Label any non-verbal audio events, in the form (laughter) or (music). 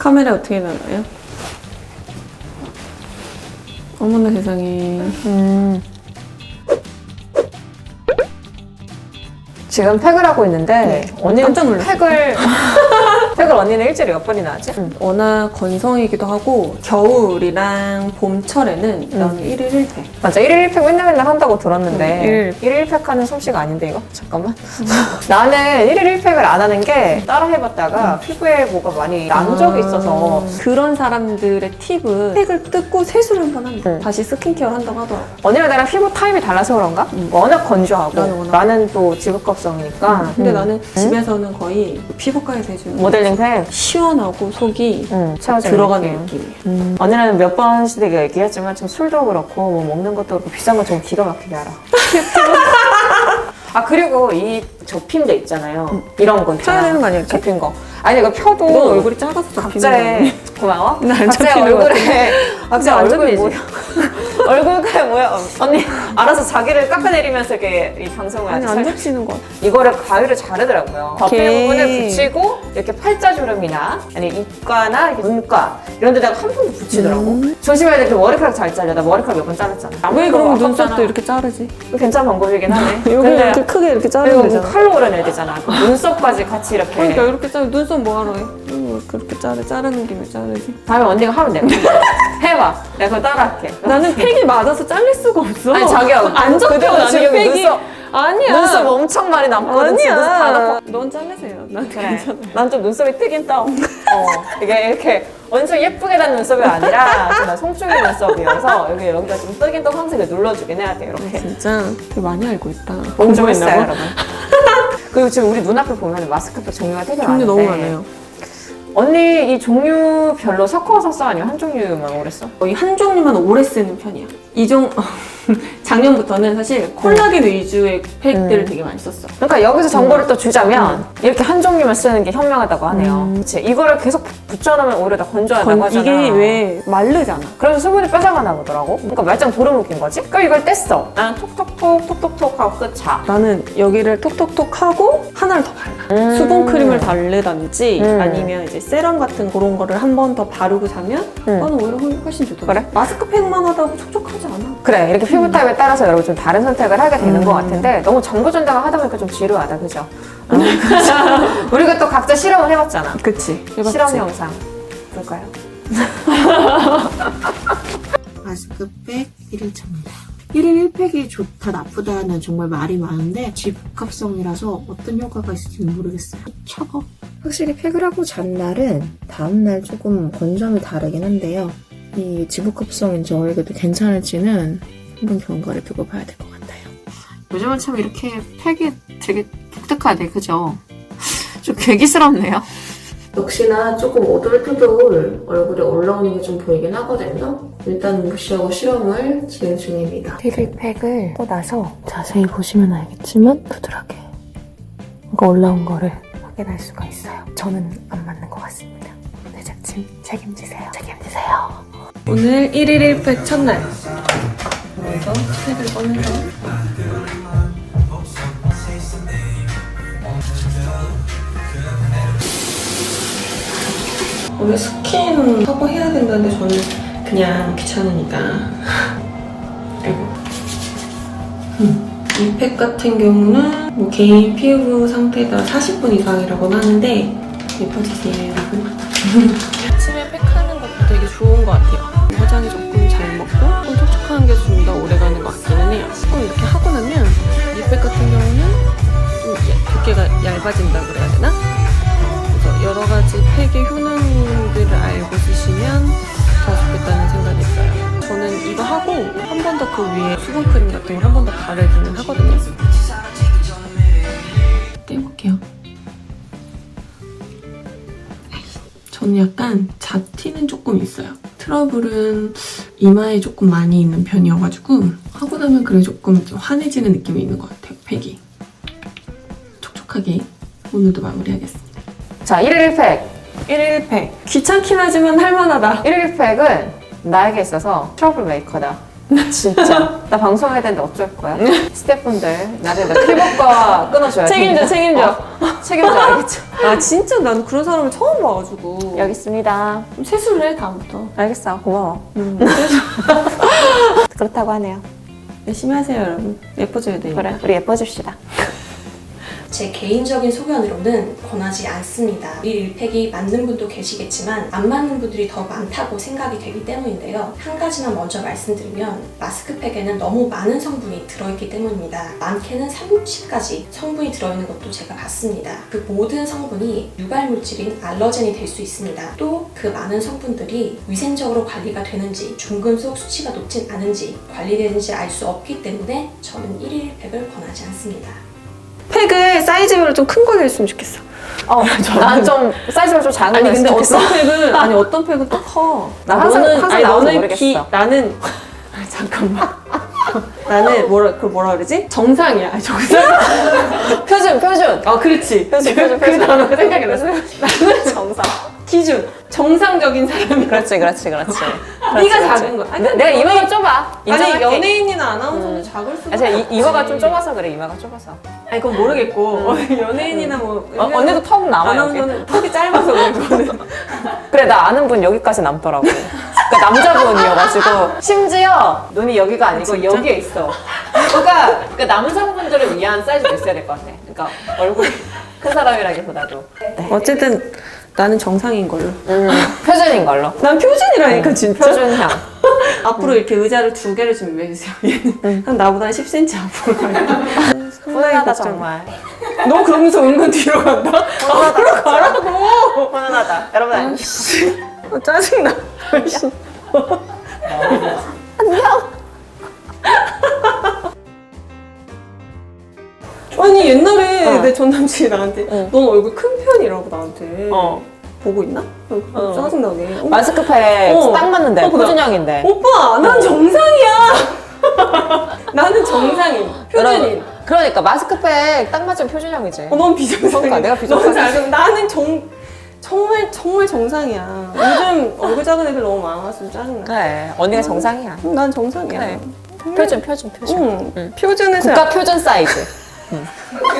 카메라 어떻게 나가요? 어머나 세상에. 음. 지금 팩을 하고 있는데 언니는 깜짝 놀랐어요. 팩을 (laughs) 팩을 언니는 일주일에 몇 번이나 하지? 워낙 건성이기도 하고 겨울이랑 봄철에는 나는 1일 1팩. 맞아 1일 1팩 맨날 맨날 한다고 들었는데 음, 1일 1팩 하는 솜씨가 아닌데 이거? 잠깐만 (laughs) 나는 1일 1팩을 안 하는 게 따라 해봤다가 피부에 뭐가 많이 난 적이 있어서 그런 사람들의 팁은 팩을 뜯고 세수를 한번 한다. 응. 다시 스킨케어를 한다고 하더라고. 언니랑 나랑 피부 타입이 달라서 그런가? 워낙 건조하고 나는 워낙- 나는 또 지극겁성이니까 근데 음. 나는 집에서는 거의 피부과에서 해주는 모델링 팩 시원하고 속이 응, 채워지는 들어가는 느낌. 느낌이에요. 음. 언니는 몇 번씩 내가 얘기했지만 좀 술도 그렇고 뭐 먹는 것도 그렇고 비싼 거 좀 기가 막히게 알아. (laughs) 아 그리고 이 접힘대 있잖아요. 이런 거. 펴야 되는 거 아니야, 이렇게? 접힌 거. 아니 이거 펴도 너 얼굴이 작아서 접히는 각자의 고마워. (laughs) 각자의 접히는 것 얼굴에 (laughs) 각자 안 얼굴이. 뭐야? 얼굴에 뭐야? 언니 알아서 자기를 깎아내리면서 이렇게 이 방송을 아니 아주 안 잘- 접히는 거 같아. 이거를 가위로 자르더라고요. 덮개 오케이. 부분을 붙이고 이렇게 팔자 주름이나 아니 입가나 이렇게 눈가 이런 데다가 한번더 붙이더라고. 조심해야 돼. 그 머리카락 잘 잘려. 나 머리카락 몇 번 자랐잖아. 왜 그럼. 눈썹도 이렇게 자르지? 괜찮은 방법이긴 하네. (laughs) 여기 이렇게 크게 이렇게 자르면 뭐 되잖아. 칼로 오려내야 되잖아. 그 눈썹까지 같이 이렇게. 그러니까 이렇게 자르 눈썹 뭐하러 해? 이거 그렇게 자르 자르는 김에 자르지. 다음에 언니가 하면 돼. (laughs) 해봐. 내가 그거 따라할게. 나는 팩이 맞아서 잘릴 수가 없어. 아니 자기야. 안 접혀 그대로 지금. 눈썹 아니야. 눈썹 엄청 많이 남거든. 지금 눈썹 다. 아니야. 넌 자르세요. 난 그래. 괜찮아. 난 좀 눈썹이 뜨긴 떠. 어. 이게 이렇게 엄청 예쁘게 난 눈썹이 아니라 정말 송충이 눈썹이어서 여기 여기가 좀 뜨긴 떠 항상 이렇게 눌러주긴 해야 돼 이렇게. 진짜 되게 많이 알고 있다. 봐. 여러분. (laughs) 그리고 지금 우리 눈앞에 보면 마스크도 종류가 되게 많은데 너무 많아요. 언니 이 종류별로 섞어서 써 아니면 한 종류만 오래 써? 거의 한 종류만 오래 쓰는 편이야. 이종 (laughs) 작년부터는 사실 콜라겐 위주의 팩들을 음. 되게 많이 썼어. 그러니까 여기서 정보를 또 주자면 이렇게 한 종류만 쓰는 게 현명하다고 하네요. 음. 그치? 이거를 계속 붙여놓으면 오히려 더 건조하다고 건- 하잖아. 이게 왜 마르잖아. 그러면 수분이 뺏어가나 보더라고. 그러니까 말짱 도루묵인 거지. 그럼 이걸 뗐어. 나는 톡톡톡 톡톡톡 하고 끝차. 나는 여기를 톡톡톡 하고 하나를 더 발라. 음. 수분 크림을 바르든지 음. 아니면 이제 세럼 같은 그런 거를 한 번 더 바르고 자면 음. 나는 오히려 훨- 훨씬 좋더라. 그래? 마스크팩만 하다고 촉촉하지 않아. 그래 이렇게 피부 타입에 따라서 여러분 좀 다른 선택을 하게 되는 음. 것 같은데 너무 정보 전달을 하다 보니까 좀 지루하다 그죠? (laughs) 우리가 또 각자 실험을 해봤잖아. 그치. 실험 영상 볼까요? 마스크팩 1일차입니다. 1일 1팩이 좋다 나쁘다는 정말 말이 많은데 집합성이라서 어떤 효과가 있을지는 모르겠어요. 차가 확실히 팩을 하고 잔 날은 다음날 조금 건조함이 다르긴 한데요. 이 지복합성인지 얼굴도 괜찮을지는 한번 경과를 두고 봐야 될 것 같아요. 요즘은 참 이렇게 팩이 되게 독특하네, 그죠? 좀 괴기스럽네요. 역시나 조금 오돌토돌 얼굴에 올라오는 게 좀 보이긴 하거든요. 일단 무시하고 실험을 진행 중입니다. 1일 팩을 하고 나서 자세히 보시면 알겠지만 부드럽게 뭔가 올라온 거를 확인할 수가 있어요. 저는 안 맞는 것 같습니다. 제작진 책임지세요. 책임지세요. 오늘 1일 1팩 첫날. 그래서 팩을 꺼내서. 원래 스킨 하고 해야 된다는데 저는 그냥 귀찮으니까. (laughs) 그리고 이팩 같은 경우는 뭐 개인 피부 상태가 40분 이상이라고 하는데 예뻐지세요 여러분. (laughs) 아침에 팩하는 것도 되게 좋은 것 같아요. 화장이 조 얇아진다 그래야 되나? 그래서 여러 가지 팩의 효능들을 알고 쓰시면 더 좋겠다는 생각이 들어요. 저는 이거 하고 한 번 더 그 위에 수분 크림 같은 걸 한 번 더 바르기는 하거든요. 떼볼게요. 저는 약간 잡티는 조금 있어요. 트러블은 이마에 조금 많이 있는 편이어가지고 하고 나면 그래 조금 좀 환해지는 느낌이 있는 것 같아요. 팩이 촉촉하게 오늘도 마무리하겠습니다. 자 1일 1팩. 1일 팩 귀찮긴 하지만 할만하다. 1일 1팩은 나에게 있어서 트러블 메이커다. (laughs) 진짜. 나 방송해야 되는데 어쩔 거야? (laughs) 스태프분들, 나중에 나 클복과 끊어줘야 돼. 책임져, 책임져. 어, (laughs) 책임져, 알겠죠? 아 진짜 난 그런 사람을 처음 봐가지고 여기 있습니다. 좀 세수를 해 다음부터 알겠어. 고마워. 그렇다고 하네요. 열심히 하세요 여러분 예뻐져야 돼요 그래, 우리 예뻐집시다. 제 개인적인 소견으로는 권하지 않습니다. 이 일팩이 맞는 분도 계시겠지만 안 맞는 분들이 더 많다고 생각이 되기 때문인데요. 한 가지만 먼저 말씀드리면 마스크팩에는 너무 많은 성분이 들어있기 때문입니다. 많게는 30가지 성분이 들어있는 것도 제가 봤습니다. 그 모든 성분이 유발물질인 알러젠이 될 수 있습니다. 또 그 많은 성분들이 위생적으로 관리가 되는지 중금속 수치가 높진 않은지 관리되는지 알 수 없기 때문에 저는 1일 1팩을 권하지 않습니다. 팩 을 사이즈별로 좀 큰걸 했으면 좋겠어 어, (laughs) 난좀 사이즈가 좀 작은 아니 거 근데 좋겠어. 어떤 팩은 아니 (laughs) 어떤 팩은 또 커. 나 항상- 항상 아니 나와서 너는 모르겠어. 기 나는 (laughs) 아니, 잠깐만. 나는 뭐라 그 뭐라 그러지? 정상이야. 아니, 정상. 표준, 표준. 아 그렇지. 표준, 표준, 그 표준. 단어가 생각이 났어. 나는 정상. 기준 정상적인 사람이. 그렇지, 그렇지, 그렇지. 네가 작은 거야. 아니, 내- 내가 이마가 좁아. 아니 인정할게. 연예인이나 아나운서는 작을 수도. 아, 제가 이. 이마가 좀 좁아서 그래, 이마가 좁아서. 아니 그건 모르겠고 어, 연예인이나 뭐 어, 언니도 턱 나와, 여기. 아나운서는 턱이 짧아서 그래 그거는. (laughs) 그래 나 아는 분 여기까지 남더라고. 그러니까 남자분이어가지고 심지어 눈이 여기가 아니고 여기에 있어. 그러니까 그 남성분들을 위한 사이즈도 있어야 될 것 같아. 그러니까 얼굴이 큰 사람이라기보다도 어쨌든 나는 정상인 걸로. 음, 표준인 걸로. (laughs) 난 표준이라니까 진짜. 표준형. (laughs) 앞으로 이렇게 의자를 두 개를 준비해주세요. 얘는 한 나보다 한 10cm 앞으로 가요. (laughs) 훈훈하다 정말. 너 그러면서 은근 뒤로 간다? 앞으로 가라고! 훈훈하다. 여러분 안녕. 아, 짜증나. 아니 옛날에 어. 내전 남친이 나한테 응. 넌 얼굴 큰 편이라고 나한테 어. 보고 있나? 어. 짜증나게 어, 마스크팩 어. 딱 맞는데 어, 그래. 표준형인데. 오빠 난 정상이야 (laughs) 나는 정상인 표준인 여러분, 그러니까 마스크팩 딱 맞으면 표준형이지. 어, 넌 비정상이야. 그러니까 내가 비정상이지. 넌 잘- 나는 정 정말 정말 정상이야. 요즘 얼굴 작은 애들 너무 많아서 짜증나. 그래 언니가 정상이야. 응, 난 정상이야. 그래. 표준 표준 표준. 응. 응. 표준에서 국가 표준 사이즈. (laughs)